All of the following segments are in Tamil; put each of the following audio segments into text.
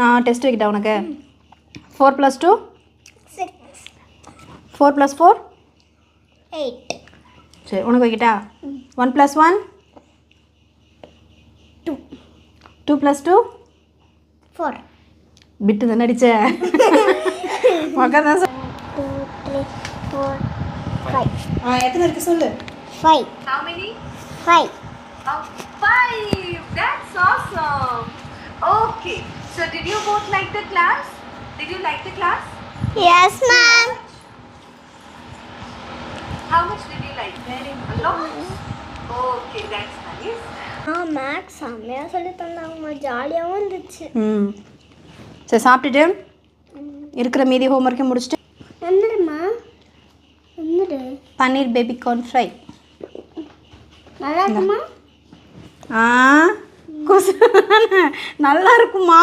நான் டெஸ்ட் வைக்கிட்டேன் உனக்கு? Four plus two six four plus four eight சரி உனக்கு வைக்கிட்டா? One plus one two two plus two four bit தானே அடிச்ச? உக்காந்து தான் டூ த்ரீ ஃபோர் ஃபைவ் ஆ எத்தனை இருக்கு சொல்லு? Five How many? Five Oh, five. That's awesome. Okay. So did you both like the class? Did you like the class? Yes ma'am How much did you like? Very a lot. Okay, that's nice. ஆ மேக்ஸ் செம்மையாக சொல்லி தந்தாங்க ஜாலியாகவும் இருந்துச்சு ம் சரி சாப்பிட்டுட்டு இருக்கிற மீதி ஹோம்ஒர்க்கை முடிச்சுட்டு வந்துடுமா வந்துடு பன்னீர் பேபி கார்ன் ஃப்ரை நல்லா இருக்குமா ஆ கொசு. நல்லா இருக்குமா?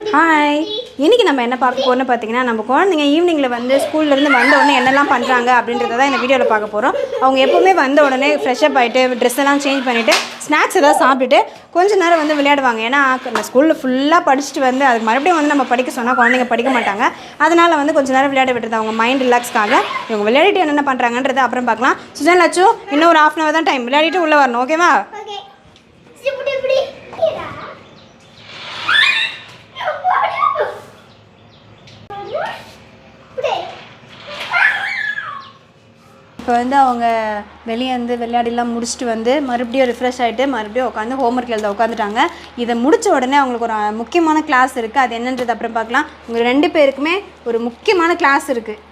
ஹாய் இன்றைக்கி நம்ம என்ன பார்க்க போகிறோம்னு பார்த்தீங்கன்னா நம்ம குழந்தைங்க ஈவினிங்கில் வந்து ஸ்கூல்லேருந்து வந்த உடனே என்னெல்லாம் பண்ணுறாங்க அப்படின்றத தான் இந்த வீடியோவில் பார்க்க போகிறோம் அவங்க எப்போவுமே வந்த உடனே ஃப்ரெஷ்அப் ஆகிட்டு ட்ரெஸ் எல்லாம் சேஞ்ச் பண்ணிவிட்டு ஸ்நாக்ஸ் எதாவது சாப்பிட்டுட்டு கொஞ்ச நேரம் வந்து விளையாடுவாங்க. ஏன்னா நம்ம ஸ்கூலில் ஃபுல்லாக படிச்சுட்டு வந்து அதுக்கு மறுபடியும் வந்து நம்ம படிக்க சொன்னால் குழந்தைங்க படிக்க மாட்டாங்க. அதனால் வந்து கொஞ்ச நேரம் விளையாட விட்டுறது அவங்க மைண்ட் ரிலாக்ஸ்க்காக இவங்க விளையாடிட்டு என்னென்ன பண்ணுறாங்கன்றத அப்புறம் பார்க்கலாம். சுஜன் லட்சு இன்னும் ஒரு ஹாஃப் அன் அவர் தான் டைம் விளையாடிட்டு உள்ளே வரணும் ஓகேவா இப்போ வந்து அவங்க வெளியே வந்து விளையாடிலாம் முடிச்சுட்டு வந்து மறுபடியும் ரிஃப்ரெஷ் ஆகிட்டு மறுபடியும் உட்காந்து ஹோம்ஒர்க் எழுத உட்காந்துட்டாங்க. இதை முடிச்ச உடனே அவங்களுக்கு ஒரு முக்கியமான கிளாஸ் இருக்குது அது என்னன்றது அப்புறம் பார்க்கலாம். உங்கள் ரெண்டு பேருக்குமே ஒரு முக்கியமான கிளாஸ் இருக்குது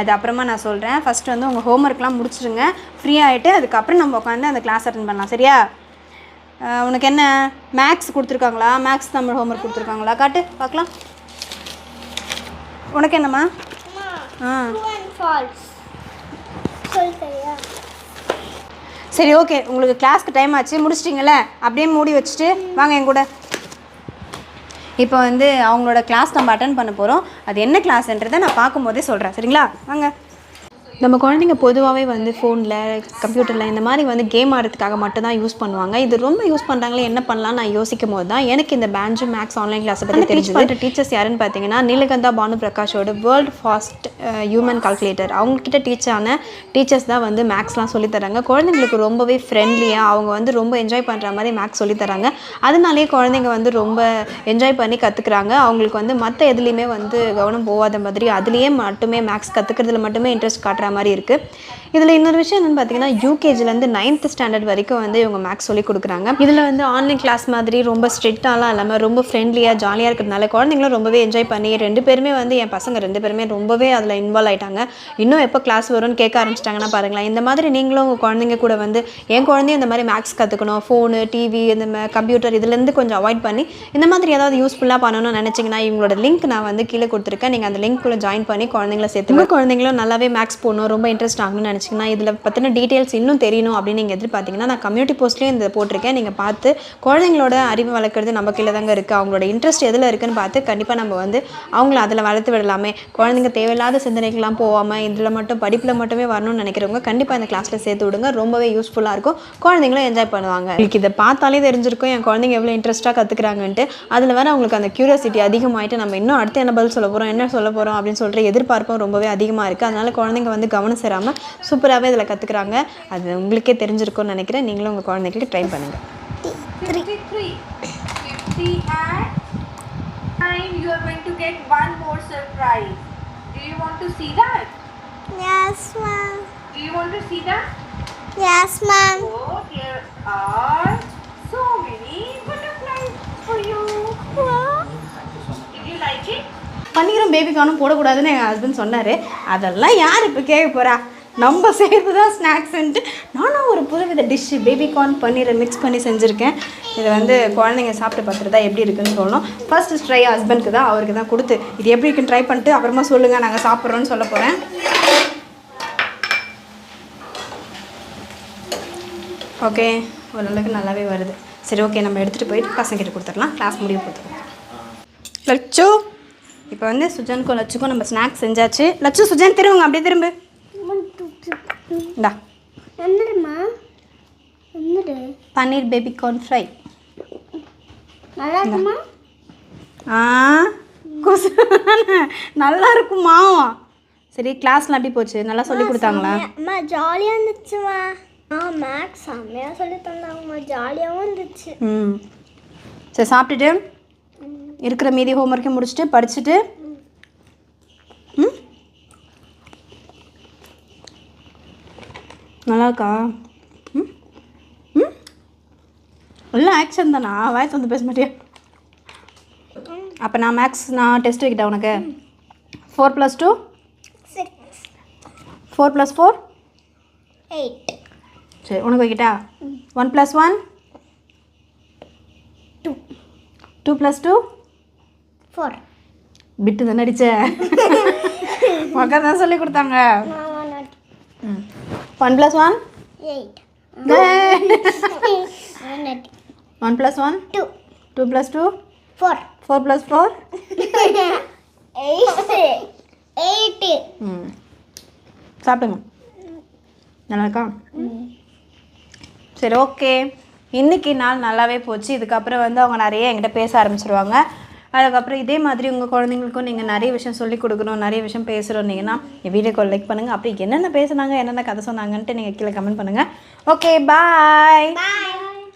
அது அப்புறமா நான் சொல்கிறேன் ஃபஸ்ட்டு வந்து உங்கள் ஹோம்ஒர்க்லாம் முடிச்சிடுங்க ஃப்ரீ ஆகிட்டு அதுக்கப்புறம் நம்ம உட்காந்து அந்த கிளாஸ் அட்டன் பண்ணலாம். சரியா? உனக்கு என்ன? மேக்ஸ் கொடுத்துருக்காங்களா? மேக்ஸ் தமிழ் ஹோம்ஒர்க் கொடுத்துருக்காங்களா? காட்டு பார்க்கலாம். உனக்கு என்னம்மா? ஆ ட்ரூ அண்ட் ஃபால்ஸ் சொல்லி தரியா சரி ஓகே. உங்களுக்கு கிளாஸ்க்கு டைம் ஆச்சு. முடிச்சிட்டிங்களே அப்படியே மூடி வச்சுட்டு வாங்க என் கூட. இப்போ வந்து அவங்களோட கிளாஸ் நம்ம அட்டன் பண்ண போகிறோம் அது என்ன கிளாஸ்ன்றதை நான் பார்க்கும்போதே சொல்கிறேன் சரிங்களா? வாங்க. நம்ம குழந்தைங்க பொதுவாகவே வந்து ஃபோனில் கம்ப்யூட்டரில் இந்த மாதிரி வந்து கேம் ஆடுறதுக்காக மட்டும் தான் யூஸ் பண்ணுவாங்க. இது ரொம்ப யூஸ் பண்ணுறாங்களே என்ன பண்ணலாம் நான் யோசிக்கும் போது தான் எனக்கு இந்த பேஞ்சு மேக்ஸ் ஆன்லைன் கிளாஸை பற்றி டீச் பண்ணுற டீச்சர்ஸ் யாருன்னு பார்த்தீங்கன்னா நீலகந்தா பானு பிரகாஷோட வேர்ல்டு ஃபாஸ்ட் ஹியூமன் கால்குலேட்டர் அவங்கக்கிட்ட டீச் ஆன டீச்சர்ஸ் தான் வந்து மேக்ஸ்லாம் சொல்லித் தராங்க. குழந்தைங்களுக்கு ரொம்பவே ஃப்ரெண்ட்லியாக அவங்க வந்து ரொம்ப என்ஜாய் பண்ணுற மாதிரி மேக்ஸ் சொல்லித் தராங்க. அதனாலேயே குழந்தைங்க வந்து ரொம்ப என்ஜாய் பண்ணி கற்றுக்குறாங்க அவங்களுக்கு வந்து மற்ற எதுலேயுமே வந்து கவனம் போகாத மாதிரி அதுலேயே மட்டுமே மேக்ஸ் கற்றுக்கிறதுல மட்டுமே இன்ட்ரெஸ்ட் காட்டுற மாதிரி இருக்குது இதில் இன்னொரு விஷயம் என்னென்னு பார்த்தீங்கன்னா யூகேஜிலேருந்து நைன்த் ஸ்டாண்டர்ட் வரைக்கும் வந்து இவங்க மேக்ஸ் சொல்லி கொடுக்குறாங்க. இதில் வந்து ஆன்லைன் கிளாஸ் மாதிரி ரொம்ப ஸ்ட்ரிக்டாலாம் இல்லாமல் ரொம்ப ஃப்ரெண்ட்லியாக ஜாலியாக இருக்கிறதுனால குழந்தைங்களும் ரொம்பவே என்ஜாய் பண்ணி ரெண்டு பேருமே வந்து என் பசங்க ரெண்டு பேருமே ரொம்பவே அதில் இன்வால்வ் ஆகிட்டாங்க இன்னும் எப்போ கிளாஸ் வரும்னு கேட்க ஆரம்பிச்சிட்டாங்கன்னா பாருங்களேன் இந்த மாதிரி நீங்களும் உங்கள் குழந்தைங்க கூட வந்து என் குழந்தையும் இந்த மாதிரி மேக்ஸ் கற்றுக்கணும் ஃபோனு டிவி இந்த கம்ப்யூட்டர் இதுலேருந்து கொஞ்சம் அவாய்ட் பண்ணி இந்த மாதிரி ஏதாவது யூஸ்ஃபுல்லாக பண்ணணும்னு நினச்சிங்கன்னா இவங்களோட லிங்க் நான் வந்து கீழே கொடுத்துருக்கேன். நீங்கள் அந்த லிங்க்குள்ளே ஜாயின் பண்ணி குழந்தைங்கள சேர்த்து குழந்தைங்களும் நல்லாவே மேக்ஸ் ஆகணும் ரொம்ப இன்ட்ரெஸ்ட் ஆகணும்னு நினச்சிங்கன்னா இதில் பற்றின டீட்டெயில்ஸ் இன்னும் தெரியணும் அப்படின்னு நீங்கள் எதிர்பார்த்தீங்கன்னா நான் கம்யூனிட்டி போஸ்ட்லேயும் இந்த போட்டிருக்கேன். நீங்கள் பார்த்து குழந்தைங்களோட அறிவு வளர்க்குறது நம்ம கீழே தாங்க இருக்குது அவங்களோட இன்ட்ரெஸ்ட் எதில் இருக்குன்னு பார்த்து கண்டிப்பாக நம்ம வந்து அவங்கள அதில் வளர்த்து விடலாமே. குழந்தைங்க தேவையில்லாத சிந்தனைக்கெல்லாம் போகாமல் இதில் மட்டும் படிப்பில் மட்டுமே வரணும்னு நினைக்கிறவங்க கண்டிப்பாக இந்த கிளாஸில் சேர்த்து விடுங்க. ரொம்பவே யூஸ்ஃபுல்லாக இருக்கும். குழந்தைங்களும் என்ஜாய் பண்ணுவாங்க. உங்களுக்கு இதை பார்த்தாலே தெரிஞ்சிருக்கும் என் குழந்தைங்க எவ்வளோ இன்ட்ரெஸ்ட்டாக கற்றுக்குறாங்கன்ட்டு அதில் வர அவங்களுக்கு அந்த க்யூரியாசிட்டி அதிகமாகிட்டு நம்ம இன்னும் அடுத்து என்ன பதில் சொல்ல போகிறோம் என்ன சொல்ல போகிறோம் அப்படின்னு சொல்கிற எதிர்பார்ப்பும் ரொம்பவே அதிகமாக இருக்குது அதனால் குழந்தைங்க வந்து கவனம் சேராமல் சூப்பராகவே இதில் கற்றுக்குறாங்க அது உங்களுக்கே தெரிஞ்சிருக்கும்னு நினைக்கிறேன் நீங்களும் உங்கள் குழந்தைங்களுக்கு ட்ரை பண்ணுங்கள் 53. 50 and 9. You are going to get one more surprise. Do you want to see that? Yes ma'am Do you want to see that? Yes ma'am Oh, there are so many butterflies for you. Did you like it? பன்னீரும் பேபிகார்னும் போடக்கூடாதுன்னு எங்கள் ஹஸ்பண்ட் சொன்னார். அதெல்லாம் யார் இப்போ கேட்க போகிறா நம்ம செய்கிறது தான் ஸ்நாக்ஸ்ன்ட்டு நானும் ஒரு புதுவித டிஷ்ஷு பேபி கார்ன் பன்னீரை மிக்ஸ் பண்ணி செஞ்சுருக்கேன். இதை வந்து குழந்தைங்க சாப்பிட்டு பார்த்துட்டு தான் எப்படி இருக்குன்னு சொல்லணும். ஃபர்ஸ்ட் ட்ரை ஹஸ்பண்ட்க்கு தான் அவருக்கு தான் கொடுத்து. இது எப்படி இருக்குன்னு ட்ரை பண்ணிட்டு அப்புறமா சொல்லுங்கள் நாங்கள் சாப்பிட்றோன்னு சொல்ல போகிறேன் ஓகே ஓரளவுக்கு நல்லாவே வருது. சரி ஓகே நம்ம எடுத்துகிட்டு போயிட்டு பசங்கிட்ட கொடுத்துடலாம். கிளாஸ் முடிவு போதும் லட்சோ இப்போ வந்து சுஜனுக்கும் லட்சுக்கும் நம்ம ஸ்நாக்ஸ் செஞ்சாச்சு. லட்சு சுஜன் திரும்புங்க அப்படியே திரும்பு. இந்தா. Paneer baby corn fry. நல்லா இருக்குமா ஆ கொசு. நல்லா இருக்குமா? சரி கிளாஸ்லாம் எப்படி போச்சு? நல்லா சொல்லி கொடுத்தாங்களா? அம்மா ஜாலியாக இருந்துச்சுமா? ஆ மேக்ஸ் செம்மையாக சொல்லி தந்தாங்கம்மா. ஜாலியாகவும் இருந்துச்சு. ம். சரி சாப்பிட்டுட்டு. இருக்கிற மீதி ஹோம்ஒர்க்கையும் முடிச்சுட்டு படிச்சுட்டு ம்? நல்லா இருக்கா ம்? ம்? எல்லாம் ஆக்ஷன் தானா? வாய்ஸ் வந்து பேச மாட்டியா? அப்போ நான் மேக்ஸ் நான் டெஸ்ட் வைக்கிட்டேன் உனக்கு? Four plus two four plus four eight சரி உனக்கு வைக்கிட்டா? One plus one two two plus two four bit தானே அடிச்ச? மக்கள் தான் சொல்லி கொடுத்தாங்க. One plus one eight one plus one two two plus two four four plus four eight eight ம். சாப்பிடுங்க. நல்லா இருக்கா? சரி ஓகே இன்னைக்கு நாள் நல்லாவே போச்சு. இதுக்கப்புறம் வந்து அவங்க நிறைய என்கிட்ட பேச ஆரம்பிச்சிருவாங்க. அதுக்கப்புறம் இதே மாதிரி உங்கள் குழந்தைங்களுக்கும் நீங்கள் நிறைய விஷயம் சொல்லி கொடுக்கணும் நிறைய விஷயம் பேசுகிறோன்னீங்கன்னா என் கால் லைக் பண்ணுங்கள் அப்படி என்னென்ன பேசுனாங்க என்னென்ன கதை சொன்னாங்கன்ட்டு நீங்கள் கீழே கமெண்ட் பண்ணுங்கள் ஓகே பாய்